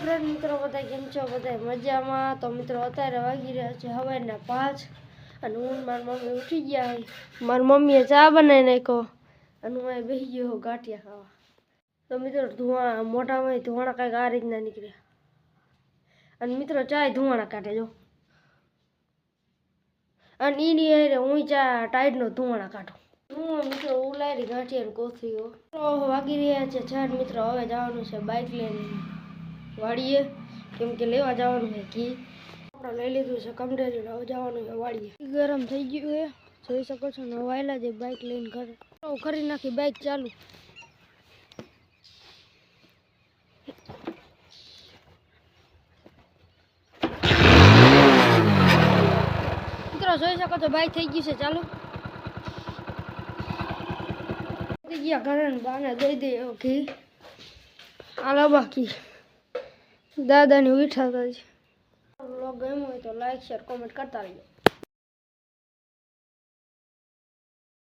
Friend મિત્રો બધા કેમ છો? બધા મજામાં. તો મિત્રો અત્યારે વાગી રહ્યા છે હવાના પાંચ અને હું મારી મમ્મી ઉઠી ગયા મારી મમ્મીએ ચા બનાવી નાખ્યો અને હું અહીં બેસી ગયો ગાંઠિયા ખાવા. તો મિત્રો ધુવા મોઢામાં ધુવાણા કાંઈક આ રીતના નીકળ્યા. અને મિત્રો ચાય ધુવાણા કાઢે જો. અને એની અરે હું ચા ટાઈડનો ધુવાણા કાઢું. હું મિત્રો ઉલારી ગાંઠિયા કોથળીઓ. તો વાગી રહ્યા છે. ચાર મિત્રો હવે જવાનું છે બાઇક લઈને વાડીએ કેમ લેવા જવાનું છે ઘી. આપણે લઈ લીધું છે કમરેલી હવે જવાનું છે વાડીએ ગરમ થઈ ગયું છે. જોઈ શકો છો, નવાયેલા જે બાઇક લઈને ઘરે. કરી નાખી બાઇક ચાલુ. મિત્રો, જોઈ શકો છો બાઇક થઈ ગયું છે, ચાલુ. ગયા ઘરે બાને દઈ દે, ઘી. આલો બાકી. દાદાની ઉઠાતા છે બ્લોગ ગમ્યો હોય તો લાઈક શેર કોમેન્ટ કરતા રહીજો.